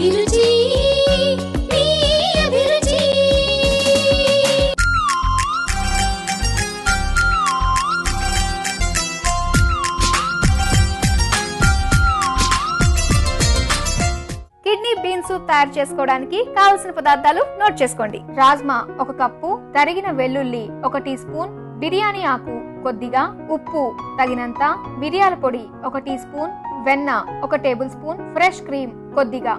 అభిరుచి మీ అభిరుచి. Kidney beans తయారు చేసుకోవడానికి కావలసిన పదార్థాలు నోట్ చేసుకోండి. రాజ్మా ఒక కప్పు తరిగిన వెల్లుల్లి ఒక టీ స్పూన్ బిర్యానీ ఆకు కొద్దిగా ఉప్పు తగినంత మిరియాల పొడి ఒక టీ స్పూన్ వెన్న ఒక టేబుల్ స్పూన్ ఫ్రెష్ క్రీమ్ కొద్దిగా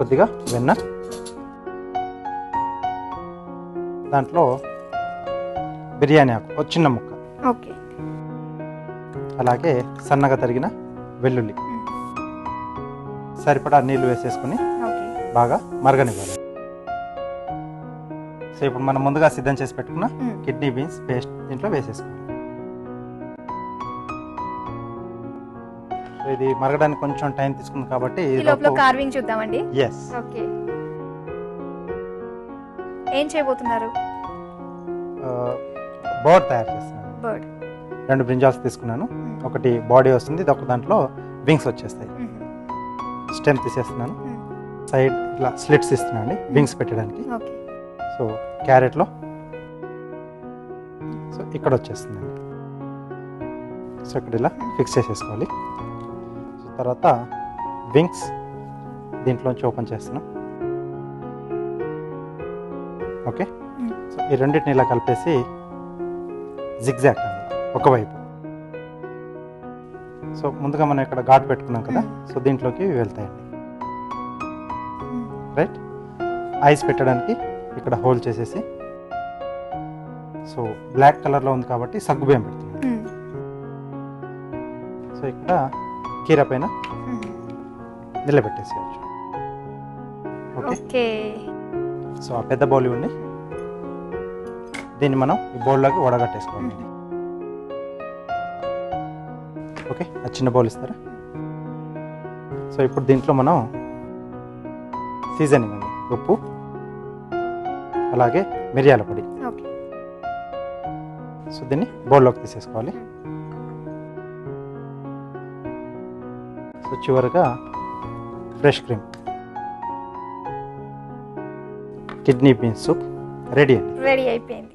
కొద్దిగా వెన్న. దాంట్లో బిర్యానీ ఆకు ఒక చిన్న ముక్క. ఓకే. అలాగే సన్నగా తరిగిన వెల్లుల్లి. సరిపడా నీళ్ళు వేసేసుకుని బాగా మరగనివ్వాలి. సో ఇప్పుడు మనం ముందుగా సిద్ధం చేసి పెట్టుకున్న. కిడ్నీ బీన్స్ పేస్ట్ దీంట్లో వేసేసుకోవాలి. ఇది మరగడానికి కొంచెం టైం తీసుకుంది కాబట్టి ఈ లోపల కార్వింగ్ చూద్దామండి. Yes okay. ఏం చేయబోతున్నారు? బర్డ్ తయారు చేస్తున్నాను. బర్డ్ రెండు బ్రింజాల్స్ తీసుకున్నాను. ఒకటి బాడీ వస్తుంది ఇది ఒక దాంట్లో వింగ్స్ వచ్చేస్తాయి. స్టెమ్ తీసేస్తున్నాను. సైడ్ ఇట్లా స్లిట్స్ ఇస్తున్నాను అండి వింగ్స్ పెట్టడానికి. సో క్యారెట్లో సో ఇక్కడ వచ్చేస్తుందండి. సో ఇక్కడ ఇలా ఫిక్స్ చేసేసుకోవాలి. తర్వాత వింగ్స్ దీంట్లోంచి ఓపెన్ చేస్తున్నాం. ఓకే. సో ఈ రెండింటిని ఇలా కలిపేసి జిగ్జాక్ అండి ఒకవైపు. సో ముందుగా మనం ఇక్కడ ఘాట్ పెట్టుకున్నాం కదా సో దీంట్లోకి వెళ్తాయండి. రైట్? ఐస్ పెట్టడానికి ఇక్కడ హోల్ చేసేసి సో బ్లాక్ కలర్లో ఉంది కాబట్టి సగ్గుబియ్యం పెడుతున్నాం సో ఇక్కడ కీర పైన నిలబెట్టేసేయచ్చు. ఓకే? సో ఆ పెద్ద బౌల్ ఇవ్వండి. దీన్ని మనం ఈ బౌల్లోకి వడగట్టేసుకోవాలి. ఓకే? ఆ చిన్న బౌల్ ఇస్తారా? సో ఇప్పుడు దీంట్లో మనం సీజనింగ్ అండి. ఉప్పు అలాగే మిరియాల పొడి. సో దీన్ని బౌల్లోకి తీసేసుకోవాలి. సో చివరిగా fresh cream. Kidney beans soup. Ready అండి. రెడీ అయిపోయింది.